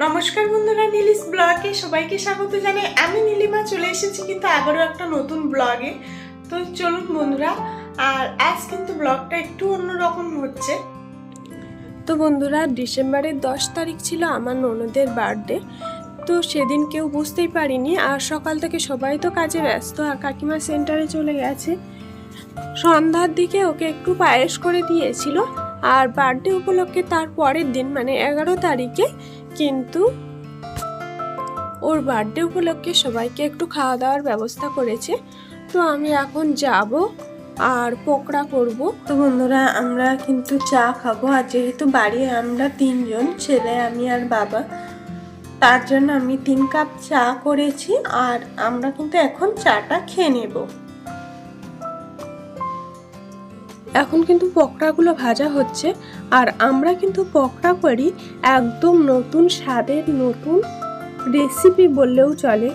নমস্কার বন্ধুরা, নীলিস ব্লগে সবাইকে স্বাগত জানাই। আমি নীলিমা, চলে এসেছি কিন্তু আবারও একটা নতুন ব্লগে। তো চলুন বন্ধুরা, আর আজ কিন্তু ব্লগটা একটু অন্যরকম হচ্ছে। তো বন্ধুরা, ডিসেম্বরের দশ তারিখ ছিল আমার ননদের বার্থডে। তো সেদিন কেউ বুঝতেই পারিনি, আর সকাল থেকে সবাই তো কাজে ব্যস্ত, আর কাকিমা সেন্টারে চলে গেছে। সন্ধ্যার দিকে ওকে একটু পায়েস করে দিয়েছিল, আর বার্থডে উপলক্ষে তার পরের দিন মানে এগারো তারিখে কিন্তু ওর বার্থডে উপলক্ষে সবাইকে একটু খাওয়া দাওয়ার ব্যবস্থা করেছে। তো আমি এখন যাব আর পকোড়া করব। তো বন্ধুরা, আমরা কিন্তু চা খাব। আর যেহেতু বাড়ি আমরা তিনজন, ছেলে, আমি আর বাবা, তার জন্য আমি তিন কাপ চা করেছি। আর আমরা কিন্তু এখন চাটা খেয়ে নেব। এখন কিন্তু পকোড়াগুলো ভাজা হচ্ছে, আর আমরা কিন্তু পকোড়া করি একদম নতুন স্বাদের নতুন রেসিপি বললেও চলে।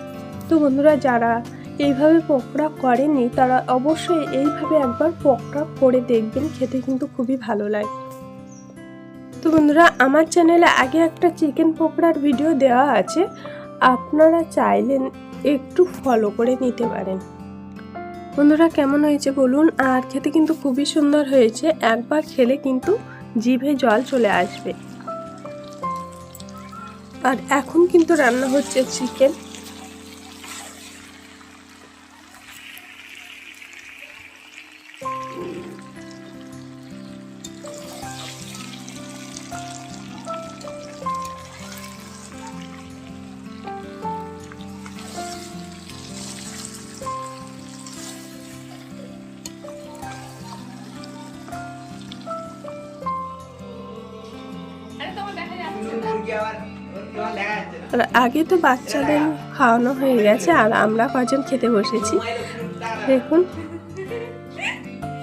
তো বন্ধুরা, যারা এইভাবে পকোড়া করেনি তারা অবশ্যই এইভাবে একবার পকোড়া করে দেখবেন, খেতে কিন্তু খুবই ভালো লাগে। তো বন্ধুরা, আমার চ্যানেলে আগে একটা চিকেন পকোড়ার ভিডিও দেওয়া আছে, আপনারা চাইলেন একটু ফলো করে নিতে পারেন। বন্ধুরা, কেমন হয়েছে বলুন? আর খেতে কিন্তু খুবই সুন্দর হয়েছে। একবার খেলে কিন্তু জিভে জল চলে আসবে। আর এখন কিন্তু রান্না হচ্ছে চিকেন আগে তো বাচ্চাদের খাওয়ানো হয়ে গেছে, আর আমরা কজন খেতে বসেছি। দেখুন।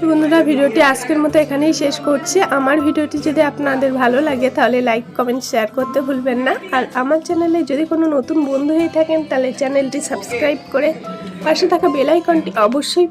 বন্ধুরা, ভিডিওটি আজকের মতো এখানেই শেষ করছি। আমার ভিডিওটি যদি আপনাদের ভালো লাগে, তাহলে লাইক কমেন্ট শেয়ার করতে ভুলবেন না। আর আমার চ্যানেলে যদি কোনো নতুন বন্ধু হয়ে থাকেন, তাহলে চ্যানেলটি সাবস্ক্রাইব করে পাশে থাকা বেলাইকনটি অবশ্যই